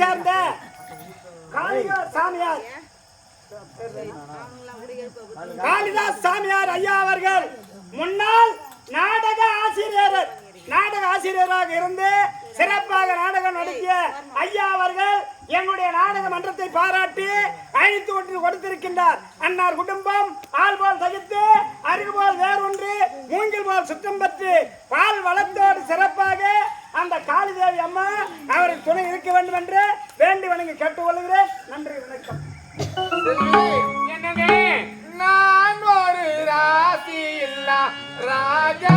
சேர்ந்த காளிதாஸ் சாமியார். காளிதாஸ் சாமியார் ஐயா அவர்கள் முன்னாள் நாடக ஆசிரியர் நாடக ஆசிரியராக இருந்து சிறப்பாக நாடகம் நடத்திய ஐயா அவர்கள் எங்களுடைய நாடக மன்றத்தை பாராட்டி அழைத்து ஒன்று கொடுத்திருக்கின்றார். அன்னார் குடும்பம் ஆள் போல் தகித்து அருகு போல் வேறொன்று மூங்கில் போல் சுத்தம் பெற்று பால் வளத்தோடு சிறப்பாக அந்த காளிதேவி அம்மா துணை இருக்க வேண்டும் என்று வேண்டி வணங்கி கேட்டுக்கொள்கிறேன். நன்றி வணக்கம். என்னங்க நான் ஒரு ராசி இல்ல ராஜா.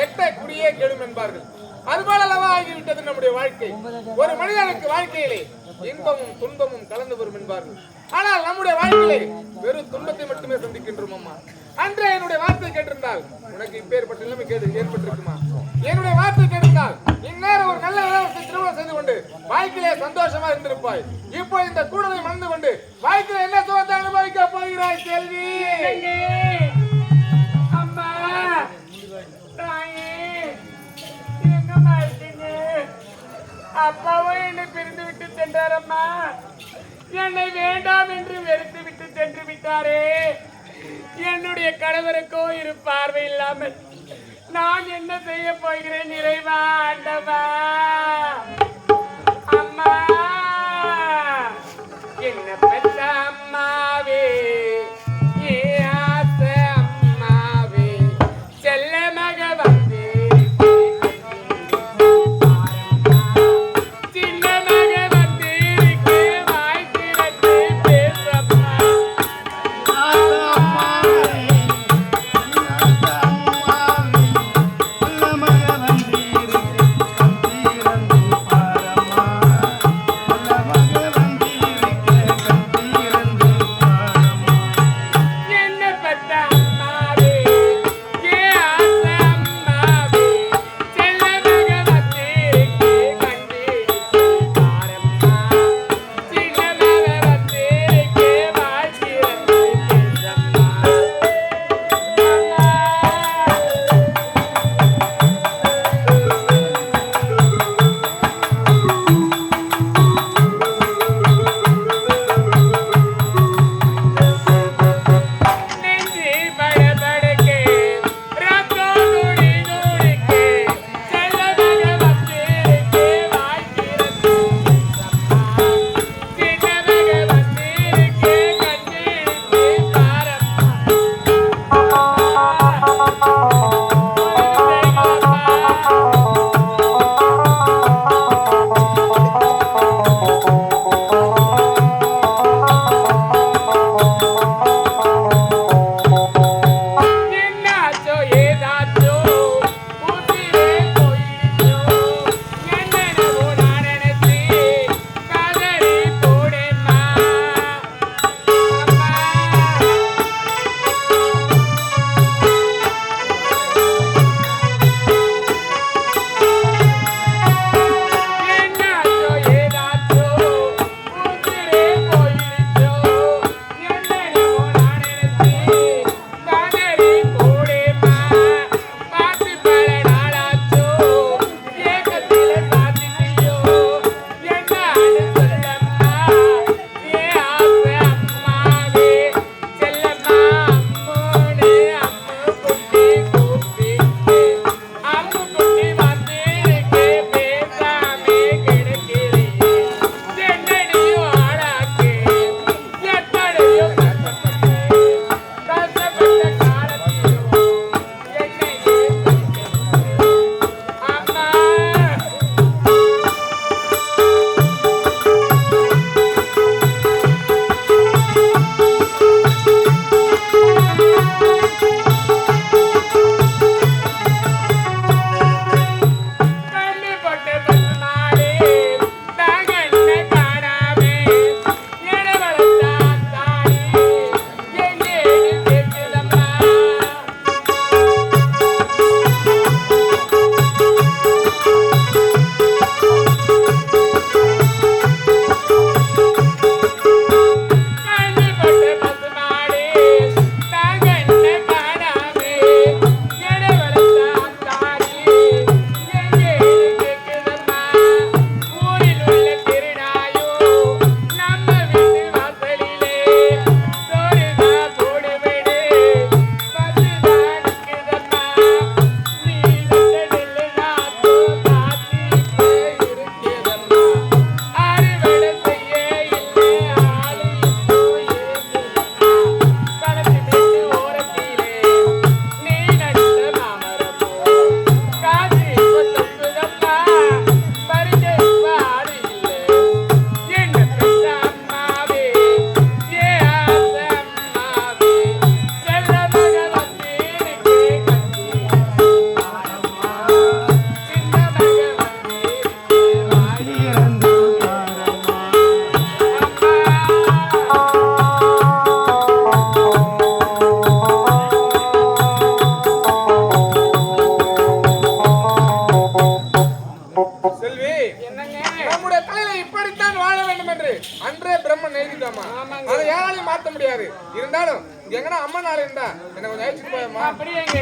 கெட்ட குடியே கெடும் என்பார்கள். அதுபோல அளவா ஆகிவிட்டது நம்முடைய வாழ்க்கை. ஒரு மனிதனுக்கு வாழ்க்கையிலே இன்பமும் துன்பமும் கலந்து வரும் என்பார்கள். ஆனால் நம்முடைய வாழ்க்கையிலே வெறும் துன்பத்தை மட்டுமே சந்திக்கின்றோம் அம்மா. அன்றே என்னுடைய வார்த்தை கேட்டிருந்தால் உனக்கு இப்பேற்பட்ட நிலைமை கேட்டு ஏற்பட்டிருக்குமா? என்னுடைய வார்த்தை கேட்டிருந்தால் இந்நேரம் ஒரு நல்ல இளவரசை திருமணம் செய்து கொண்டு வாழ்க்கையிலே சந்தோஷமா இருந்திருப்பாய். இப்போ இந்த கூடலை மணந்து கொண்டு வாழ்க்கையில என்ன சுகத்தை அனுபவிக்க போகிறாய் செல்வி? அப்பாவும் என்னை பிரிந்து விட்டு சென்றாரம்மா. என்னை வேண்டாம் என்று வெறுத்து விட்டு சென்று விட்டாரே. என்னுடைய கணவருக்கோ இரு பார்வை இல்லாமல் நான் என்ன செய்ய போகிறேன் நிறைவா ஆண்டவா? அம்மா என்ன பெற்ற அம்மாவே? ஏ ஆசை அம்மாவே? செல்ல மகவா என்று அன்றே பிரம்மன் எழுதிட்டாமா அதை யாராலையும் மாத்த முடியாது. இருந்தாலும் இங்க எங்கனா அம்மன் நாள் இருந்தா? என்ன கொஞ்சம் அழைச்சிட்டு போயம்மா. அப்படியேங்க.